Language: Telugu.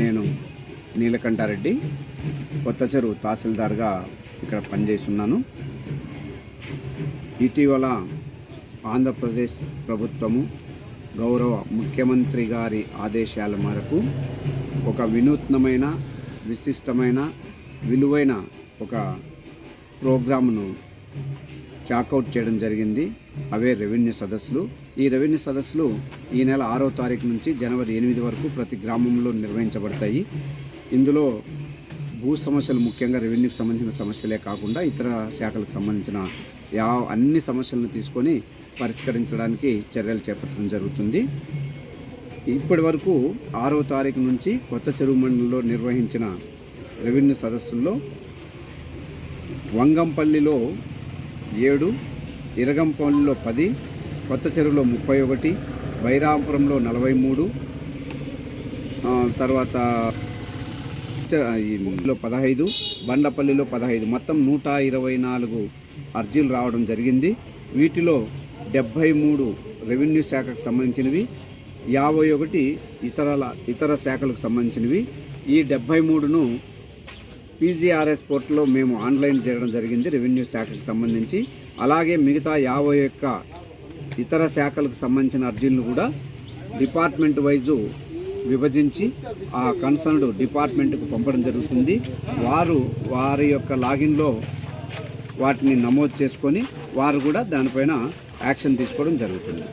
నేను నీలకంఠారెడ్డి కొత్త చెరువు తహసీల్దార్గా ఇక్కడ పనిచేస్తున్నాను. ఇటీవల ఆంధ్రప్రదేశ్ ప్రభుత్వము గౌరవ ముఖ్యమంత్రి గారి ఆదేశాల మేరకు ఒక వినూత్నమైన విశిష్టమైన విలువైన ఒక ప్రోగ్రామ్ను చాకౌట్ చేయడం జరిగింది. అవే రెవెన్యూ సదస్సులు. ఈ రెవెన్యూ సదస్సులు ఈ నెల ఆరో తారీఖు నుంచి జనవరి ఎనిమిది వరకు ప్రతి గ్రామంలో నిర్వహించబడతాయి. ఇందులో భూ సమస్యలు ముఖ్యంగా రెవెన్యూకి సంబంధించిన సమస్యలే కాకుండా ఇతర శాఖలకు సంబంధించిన యా అన్ని సమస్యలను తీసుకొని పరిష్కరించడానికి చర్యలు చేపట్టడం జరుగుతుంది. ఇప్పటి వరకు ఆరో తారీఖు నుంచి కొత్త చెరువు మండలంలో నిర్వహించిన రెవెన్యూ సదస్సుల్లో వంగంపల్లిలో ఏడు ఇరగంపల్లిలో పది కొత్త చెరువులో ముప్పై ఒకటి బైరాపురంలో నలభై మూడు తర్వాత లో పదహైదు బండపల్లిలో పదహైదు. మొత్తం నూట ఇరవై నాలుగు అర్జీలు రావడం జరిగింది. వీటిలో డెబ్భై మూడు రెవెన్యూ శాఖకు సంబంధించినవి యాభై ఒకటి ఇతర ఇతర శాఖలకు సంబంధించినవి. ఈ డెబ్భై మూడును పీజీఆర్ఎస్ పోర్టల్లో మేము ఆన్లైన్ చేయడం జరిగింది రెవెన్యూ శాఖకు సంబంధించి. అలాగే మిగతా యాభై యొక్క ఇతర శాఖలకు సంబంధించిన అర్జీలను కూడా డిపార్ట్మెంట్ వైజు విభజించి ఆ కన్సర్న్డ్ డిపార్ట్మెంట్కు పంపడం జరుగుతుంది. వారు వారి యొక్క లాగిన్లో వాటిని నమోదు చేసుకొని వారు కూడా దానిపైన యాక్షన్ తీసుకోవడం జరుగుతుంది.